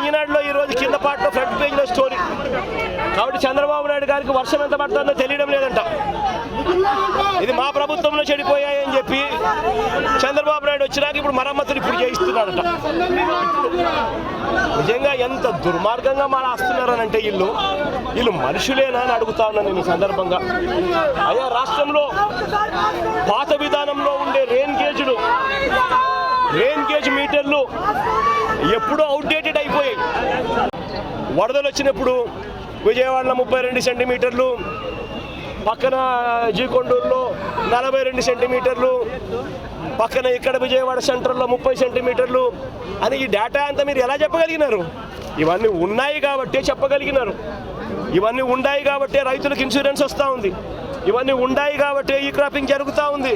చెడిపోయాయని ఈనాడులో ఈ రోజు కింద పాటలో ఫ్రంట్ పేజ్లో స్టోరీ కాబట్టి చంద్రబాబు నాయుడు గారికి వర్షం ఎంత పడుతుందో తెలియడం లేదంట. ఇది మా ప్రభుత్వంలో చెడిపోయాయని చెప్పి చంద్రబాబు నాయుడు వచ్చినాక ఇప్పుడు మరమ్మతులు ఇప్పుడు చేయిస్తున్నాడట. నిజంగా ఎంత దుర్మార్గంగా మన వస్తున్నారనంటే వీళ్ళు వీళ్ళు మనుషులేనా అని అడుగుతా ఉన్నాను నేను ఈ సందర్భంగా. అయ్యా రాష్ట్రంలో పాత విధానంలో ఉండే రేన్ గేజ్లు రెయిన్ గేజ్ మీటర్లు ఎప్పుడూ అవుట్డేటెడ్ అయిపోయాయి. వరదలు వచ్చినప్పుడు విజయవాడలో ముప్పై రెండు సెంటీమీటర్లు పక్కన జీకొండూరులో నలభై రెండు సెంటీమీటర్లు పక్కన ఇక్కడ విజయవాడ సెంటర్లో ముప్పై సెంటీమీటర్లు అని ఈ డేటా అంతా మీరు ఎలా చెప్పగలిగినారు? ఇవన్నీ ఉన్నాయి కాబట్టే చెప్పగలిగినారు. ఇవన్నీ ఉన్నాయి కాబట్టే రైతులకు ఇన్సూరెన్స్ వస్తూ ఉంది. ఇవన్నీ ఉన్నాయి కాబట్టే ఈ క్రాపింగ్ జరుగుతూ ఉంది.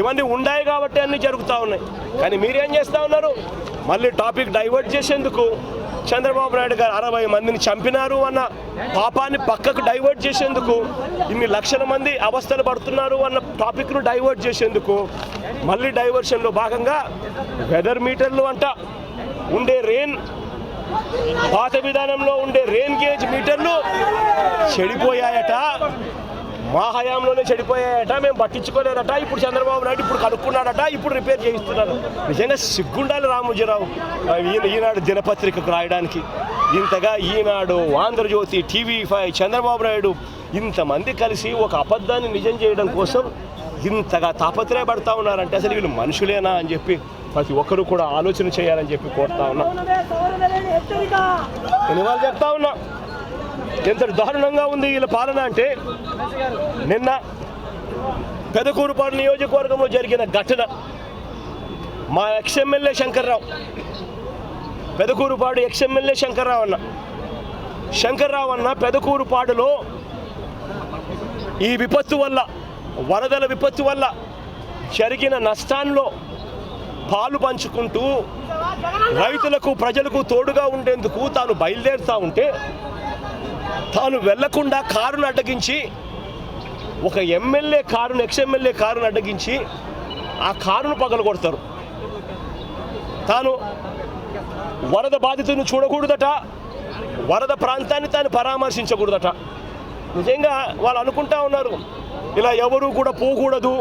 ఇవన్నీ ఉన్నాయి కాబట్టి అన్నీ జరుగుతూ ఉన్నాయి. కానీ మీరేం చేస్తూ ఉన్నారు? మళ్ళీ టాపిక్ డైవర్ట్ చేసేందుకు చంద్రబాబు నాయుడు గారు అరవై మందిని చంపినారు అన్న పాపాన్ని పక్కకు డైవర్ట్ చేసేందుకు ఇన్ని లక్షల మంది అవస్థలు పడుతున్నారు అన్న టాపిక్ను డైవర్ట్ చేసేందుకు మళ్ళీ డైవర్షన్లో భాగంగా వెదర్ మీటర్లు అంట ఉండే రెయిన్ పాత విధానంలో ఉండే రెయిన్ గేజ్ మీటర్లు చెడిపోయాయట. మా హయాంలోనే చెడిపోయాయట మేము పట్టించుకోలేదట ఇప్పుడు చంద్రబాబు నాయుడు ఇప్పుడు కనుక్కున్నాడట ఇప్పుడు రిపేర్ చేయిస్తున్నాడు. నిజంగా సిగ్గుండాలి రామోజీరావు ఈయన ఈనాడు దినపత్రికకు రాయడానికి. ఇంతగా ఈనాడు ఆంధ్రజ్యోతి టీవీ ఫైవ్ చంద్రబాబు నాయుడు ఇంతమంది కలిసి ఒక అబద్ధాన్ని నిజం చేయడం కోసం ఇంతగా తాపత్రయపడతా ఉన్నారంటే అసలు వీళ్ళు మనుషులేనా అని చెప్పి ప్రతి ఒక్కరు కూడా ఆలోచన చేయాలని చెప్పి కోరుతా ఉన్నా. నేను చెప్తా ఉన్నా. ఎంత దారుణంగా ఉంది వీళ్ళ పాలన అంటే నిన్న పెదకూరుపాడు నియోజకవర్గంలో జరిగిన ఘటన. మా ex MLA Shankar Rao Pedakurapadu ex MLA Shankar Rao అన్న. శంకర్రావు అన్న పెదకూరుపాడులో ఈ విపత్తు వల్ల వరదల విపత్తు వల్ల జరిగిన నష్టాల్లో పాలు పంచుకుంటూ రైతులకు ప్రజలకు తోడుగా ఉండేందుకు తాను బయలుదేరుతూ ఉంటే తాను వెళ్ళకుండా కారును అడ్డగించి ఒక ఎమ్మెల్యే కారును ఎక్స్ ఎమ్మెల్యే కారును అడ్డగించి ఆ కారును పగలగొడతారు. తాను వరద బాధితులను చూడకూడదట వరద ప్రాంతాన్ని తాను పరామర్శించకూడదట. నిజంగా వాళ్ళు అనుకుంటా ఉన్నారు ఇలా ఎవరు కూడా పోకూడదు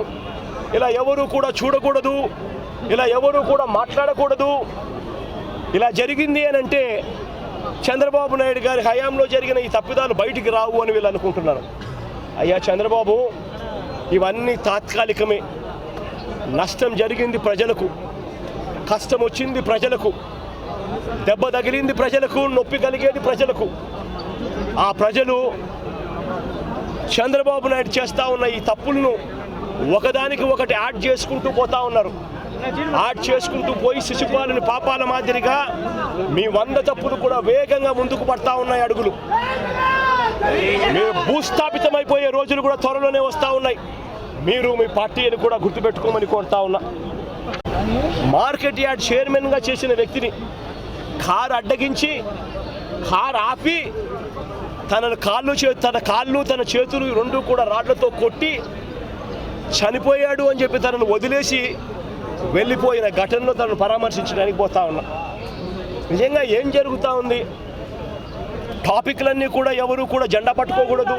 ఇలా ఎవరు కూడా చూడకూడదు ఇలా ఎవరు కూడా మాట్లాడకూడదు ఇలా జరిగింది అని అంటే చంద్రబాబు నాయుడు గారి హయాంలో జరిగిన ఈ తప్పిదాలు బయటికి రావు అని వీళ్ళు అనుకుంటున్నారు. అయ్యా చంద్రబాబు ఇవన్నీ తాత్కాలికమే. నష్టం జరిగింది ప్రజలకు కష్టం వచ్చింది ప్రజలకు దెబ్బ తగిలింది ప్రజలకు నొప్పి కలిగేది ప్రజలకు. ఆ ప్రజలు చంద్రబాబు నాయుడు చేస్తూ ఉన్న ఈ తప్పులను ఒకదానికి ఒకటి యాడ్ చేసుకుంటూ పోతా ఉన్నారు. యాడ్ చేసుకుంటూ పోయి శిశుపాలని పాపాల మాదిరిగా మీ వంద తప్పులు కూడా వేగంగా ముందుకు పడతా ఉన్నాయి అడుగులు. మీరు భూస్థాపితమైపోయే రోజులు కూడా త్వరలోనే వస్తూ ఉన్నాయి. మీరు మీ పార్టీని కూడా గుర్తుపెట్టుకోమని కోరుతా ఉన్నా. మార్కెట్ యార్డ్ చైర్మన్గా చేసిన వ్యక్తిని కారు అడ్డగించి కారు ఆపి తన కాళ్ళు చే తన కాళ్ళు తన చేతులు రెండు కూడా రాడ్లతో కొట్టి చనిపోయాడు అని చెప్పి తనను వదిలేసి వెళ్ళిపోయిన ఘటనలో తను పరామర్శించడానికి పోతా ఉన్నా. నిజంగా ఏం జరుగుతూ ఉంది? టాపిక్లన్నీ కూడా ఎవరు కూడా జెండా పట్టుకోకూడదు.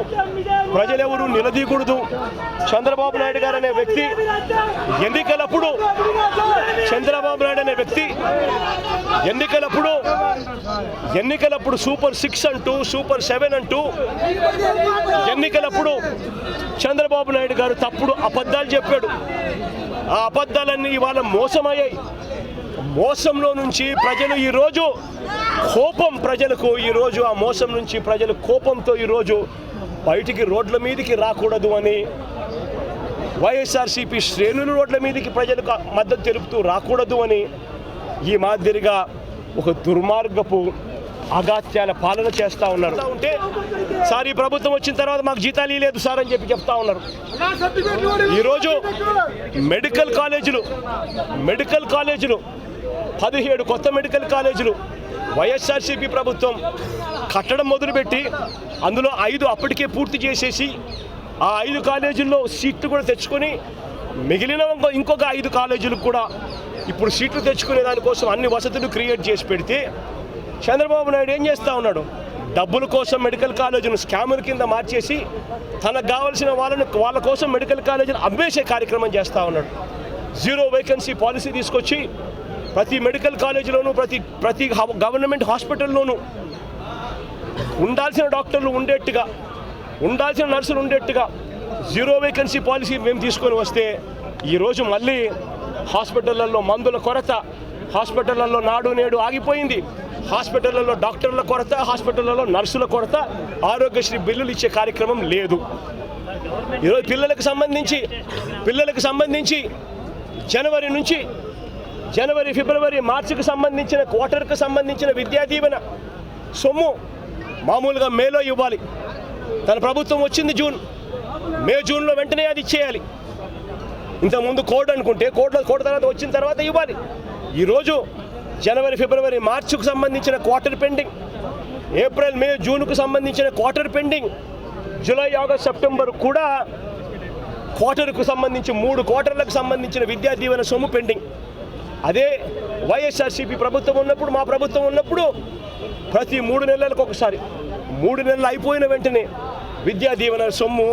ప్రజలెవరు నిలదీయకూడదు. చంద్రబాబు నాయుడు గారు అనే వ్యక్తి ఎన్నికలప్పుడు చంద్రబాబు నాయుడు అనే వ్యక్తి ఎన్నికలప్పుడు ఎన్నికలప్పుడు సూపర్ సిక్స్ అంటూ సూపర్ సెవెన్ అంటూ ఎన్నికలప్పుడు చంద్రబాబు నాయుడు గారు తప్పుడు అబద్ధాలు చెప్పాడు. ఆ అబద్ధాలన్నీ ఇవాళ మోసమయ్యాయి. మోసంలో నుంచి ప్రజలు ఈరోజు కోపం ప్రజలకు ఈరోజు ఆ మోసం నుంచి ప్రజలు కోపంతో ఈరోజు బయటికి రోడ్ల మీదకి రాకూడదు అని వైఎస్ఆర్సీపీ శ్రేణులు రోడ్ల మీదకి ప్రజలకు మద్దతు తెలుపుతూ రాకూడదు అని ఈ మాదిరిగా ఒక దుర్మార్గపు అగాత్యాల పాలన చేస్తూ ఉన్నారు. ఉంటే సార్ ఈ ప్రభుత్వం వచ్చిన తర్వాత మాకు జీతాలు లేదు సార్ అని చెప్పి చెప్తా ఉన్నారు. ఈరోజు మెడికల్ కాలేజీలు మెడికల్ కాలేజీలు పదిహేడు కొత్త మెడికల్ కాలేజీలు వైఎస్ఆర్సీపీ ప్రభుత్వం కట్టడం మొదలుపెట్టి అందులో ఐదు అప్పటికే పూర్తి చేసేసి ఆ ఐదు కాలేజీల్లో సీట్లు కూడా తెచ్చుకొని మిగిలిన ఇంకొక ఐదు కాలేజీలకు కూడా ఇప్పుడు సీట్లు తెచ్చుకునే దానికోసం అన్ని వసతులు క్రియేట్ చేసి పెడితే చంద్రబాబు నాయుడు ఏం చేస్తూ ఉన్నాడు? డబ్బుల కోసం మెడికల్ కాలేజీని స్కాముల కింద మార్చేసి తనకు కావాల్సిన వాళ్ళని వాళ్ళ కోసం మెడికల్ కాలేజీని అమ్మేసే కార్యక్రమం చేస్తూ ఉన్నాడు. జీరో వేకెన్సీ పాలసీ తీసుకొచ్చి ప్రతి మెడికల్ కాలేజీలోనూ ప్రతి ప్రతి గవర్నమెంట్ హాస్పిటల్లోనూ ఉండాల్సిన డాక్టర్లు ఉండేట్టుగా ఉండాల్సిన నర్సులు ఉండేట్టుగా జీరో వేకెన్సీ పాలసీ మేము తీసుకొని వస్తే ఈరోజు మళ్ళీ హాస్పిటళ్ళలో మందుల కొరత హాస్పిటళ్ళలో నాడు నేడు ఆగిపోయింది. హాస్పిటళ్ళలో డాక్టర్ల కొరత హాస్పిటళ్ళలో నర్సుల కొరత ఆరోగ్యశ్రీ బిల్లులు ఇచ్చే కార్యక్రమం లేదు. ఈరోజు పిల్లలకు సంబంధించి పిల్లలకు సంబంధించి జనవరి నుంచి జనవరి ఫిబ్రవరి మార్చికి సంబంధించిన క్వార్టర్కి సంబంధించిన విద్యా దీవెన సొమ్ము మామూలుగా మేలో ఇవ్వాలి. తన ప్రభుత్వం వచ్చింది జూన్ మే జూన్లో వెంటనే అది ఇచ్చేయాలి. ఇంతకుముందు కోడ్ అనుకుంటే కోడ్లో కోడ్ తర్వాత వచ్చిన తర్వాత ఇవ్వాలి. ఈరోజు జనవరి ఫిబ్రవరి మార్చికి సంబంధించిన క్వార్టర్ పెండింగ్. ఏప్రిల్ మే జూన్కు సంబంధించిన quarter pending. July August September కూడా క్వార్టర్కు సంబంధించి మూడు క్వార్టర్లకు సంబంధించిన విద్యా దీవెన సొమ్ము పెండింగ్. అదే వైఎస్ఆర్సీపీ ప్రభుత్వం ఉన్నప్పుడు మా ప్రభుత్వం ఉన్నప్పుడు ప్రతి మూడు నెలలకు ఒకసారి. మూడు నెలలు అయిపోయిన వెంటనే విద్యా దీవెన సొమ్ము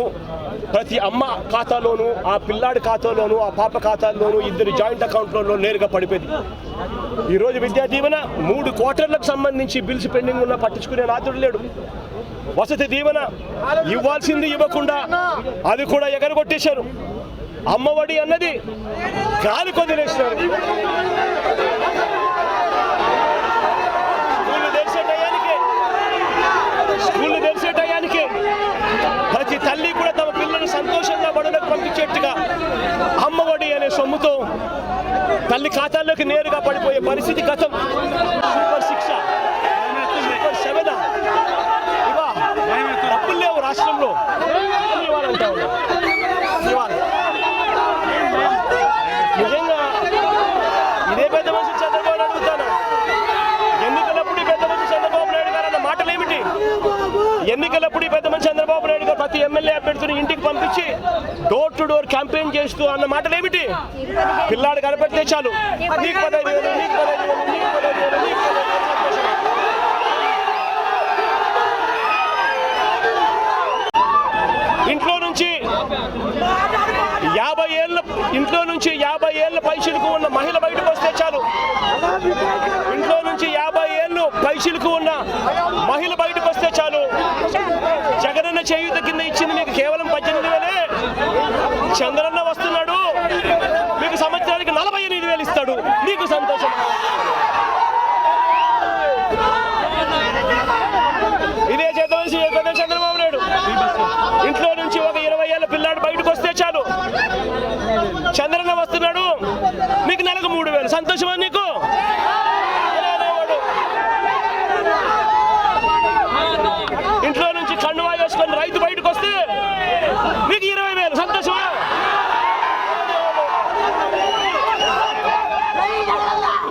ప్రతి అమ్మ ఖాతాలోను ఆ పిల్లాడి ఖాతాలోను ఆ పాప ఖాతాల్లోనూ ఇద్దరు జాయింట్ అకౌంట్లలో నేరుగా పడిపోయింది. ఈరోజు విద్యా దీవెన మూడు క్వార్టర్లకు సంబంధించి బిల్స్ పెండింగ్ ఉన్న పట్టించుకునే నాతుడు లేడు. వసతి దీవెన ఇవ్వాల్సింది ఇవ్వకుండా అది కూడా ఎగరగొట్టేశారు. అమ్మఒడి అన్నది గాలి కొదిలేసినారు. తల్లి కూడా తమ పిల్లలు సంతోషంగా బడులకు పంపించేట్టుగా అమ్మఒడి అనే సొమ్ముతో తల్లి ఖాతాల్లోకి నేరుగా పడిపోయే పరిస్థితి గతం. సూపర్ శిక్ష సూపర్ సెవెన్ ఇవా డబ్బులు లేవు రాష్ట్రంలో అని ఇవ్వాలంటా ఉన్నా. ఇవ్వాలి నిజంగా ఇదే పెద్ద మనిషి చంద్రబాబు నాయుడు అడుగుతాను ఎన్నికలప్పుడు ఈ పెద్ద మనిషి చంద్రబాబు నాయుడు గారు అన్న మాటలు ఏమిటి ఎన్నికలప్పుడు ఈ పెద్ద మనిషి చంద్రబాబు నాయుడు గారు ప్రతి ఎమ్మెల్యే అభ్యర్థిని ఇంటికి పంపించి డోర్ టు డోర్ క్యాంపెయిన్ చేస్తూ అన్న మాటలు ఏమిటి పిల్లాడు కనపడితే చాలు. నీకు పదహైదు వేలు నీకు పదహైదు వేలు నీకు పదహైదు వేలు నీకు ఇంట్లో నుంచి యాభై ఏళ్ళ ఇంట్లో నుంచి యాభై ఏళ్ళ పైసలకు ఉన్న మహిళ బయటకు వస్తే చాలు. ఇంట్లో నుంచి యాభై ఏళ్ళు పైసలకు ఉన్న మహిళ జగనన్న చేయూత కింద ఇచ్చింది మీకు కేవలం పద్దెనిమిది వేలే. చంద్రన్న వస్తున్నాడు. మీకు సంవత్సరానికి నలభై ఎనిమిది వేలు ఇస్తాడు. నీకు సంతోషం. ఇదే చేతవలసి చంద్రబాబు నాయుడు? ఇంట్లో నుంచి ఒక ఇరవై ఏళ్ళ పిల్లాడు బయటకు వస్తే చాలు. చంద్రన్న వస్తున్నాడు. మీకు నెలకు మూడు వేలు. సంతోషమా నీకు అలా అనేవాడు. ఇంట్లో నుంచి కండువా వేసుకొని రైతు బయటకు వస్తే మీకు ఇరవై వేలు సంతోషమా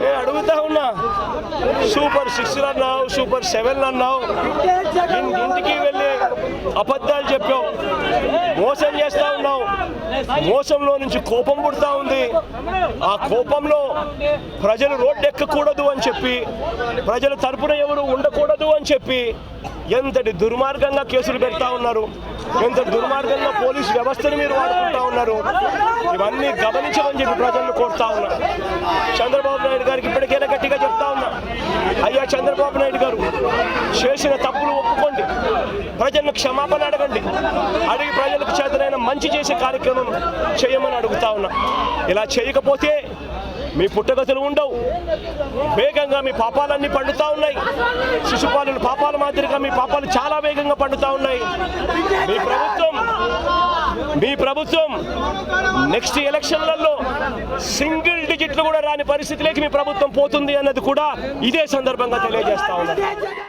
ఏ అడుగుతా ఉన్నా సూపర్ సిక్స్ అన్నావు సూపర్ సెవెన్ అన్నావు. ఇంటికి వెళ్ళి అబద్ధాలు చెప్పావు. మోసం చేస్తా ఉన్నావు. మోసంలో నుంచి కోపం పుడతా ఉంది. ఆ కోపంలో ప్రజలు రోడ్డు ఎక్కకూడదు అని చెప్పి ప్రజల తరపున ఎవరు ఉండకూడదు అని చెప్పి ఎంతటి దుర్మార్గంగా కేసులు పెడతా ఉన్నారు. ఎంత దుర్మార్గంగా పోలీస్ వ్యవస్థను మీరు వాడుకుంటా ఉన్నారు. ఇవన్నీ గమనించమని చెప్పి ప్రజలను కోరుతా ఉన్నారు చంద్రబాబు నాయుడు గారికి ఇప్పటికైనా గట్టిగా చెప్తా ఉన్నా. చంద్రబాబు నాయుడు గారు చేసిన తప్పులు ఒప్పుకోండి. ప్రజలను క్షమాపణ అడగండి. అడిగి ప్రజలకు చేతనైన మంచి చేసే కార్యక్రమం చేయమని అడుగుతా ఉన్నా. ఇలా చేయకపోతే మీ పుట్టగతులు ఉండవు. వేగంగా మీ పాపాలన్నీ పండుతా ఉన్నాయి. శిశుపాలులు పాపాల మాదిరిగా మీ పాపాలు చాలా వేగంగా పండుతూ ఉన్నాయి. మీ ప్రభుత్వం మీ ప్రభుత్వం నెక్స్ట్ ఎలక్షన్లలో సింగిల్ డిజిట్లు కూడా రాని పరిస్థితిలోకి మీ ప్రభుత్వం పోతుంది అన్నది కూడా ఇదే సందర్భంగా తెలియజేస్తా ఉన్నారు